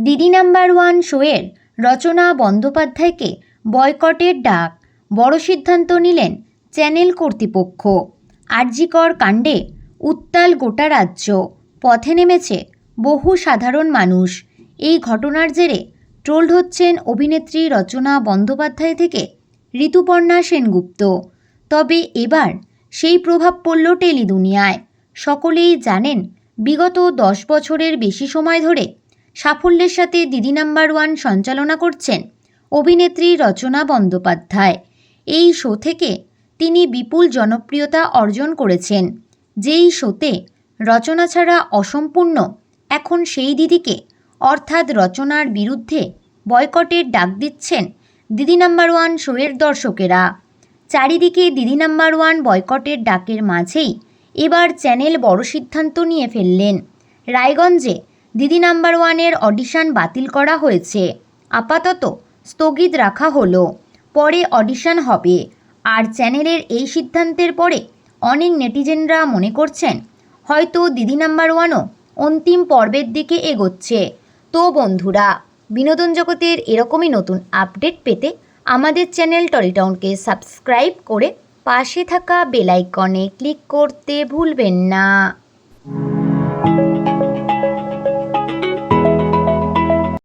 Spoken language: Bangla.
দিদি নাম্বার ওয়ান শোয়ের রচনা বন্দ্যোপাধ্যায়কে বয়কটের ডাক। বড় সিদ্ধান্ত নিলেন চ্যানেল কর্তৃপক্ষ। আরজিকর কাণ্ডে উত্তাল গোটা রাজ্য। পথে নেমেছে বহু সাধারণ মানুষ। এই ঘটনার জেরে ট্রোলড হচ্ছেন অভিনেত্রী রচনা বন্দ্যোপাধ্যায় থেকে ঋতুপর্ণা সেনগুপ্ত। তবে এবার সেই প্রভাব পড়ল টেলিদুনিয়ায়। সকলেই জানেন বিগত দশ বছরের বেশি সময় ধরে সাফল্যের সাথে দিদি নাম্বার ওয়ান সঞ্চালনা করছেন অভিনেত্রী রচনা বন্দ্যোপাধ্যায়। এই শো থেকে তিনি বিপুল জনপ্রিয়তা অর্জন করেছেন। যেই শোতে রচনা ছাড়া অসম্পূর্ণ, এখন সেই দিদিকে অর্থাৎ রচনার বিরুদ্ধে বয়কটের ডাক দিচ্ছেন দিদি নাম্বার ওয়ান শোয়ের দর্শকেরা। চারিদিকে দিদি নাম্বার ওয়ান বয়কটের ডাকের মাঝেই এবার চ্যানেল বড় সিদ্ধান্ত নিয়ে ফেললেন। রায়গঞ্জে দিদি নাম্বার ওয়ানের অডিশন বাতিল করা হয়েছে। আপাতত স্থগিত রাখা হলো। পরে অডিশন হবে। আর চ্যানেলের এই সিদ্ধান্তের পরে অনেক নেটিজেনরা মনে করছেন, হয়তো দিদি নাম্বার ওয়ানও অন্তিম পর্বের দিকে এগোচ্ছে। তো বন্ধুরা, বিনোদন জগতের এরকমই নতুন আপডেট পেতে আমাদের চ্যানেল টলিটাউনকে সাবস্ক্রাইব করে পাশে থাকা বেলাইকনে ক্লিক করতে ভুলবেন না।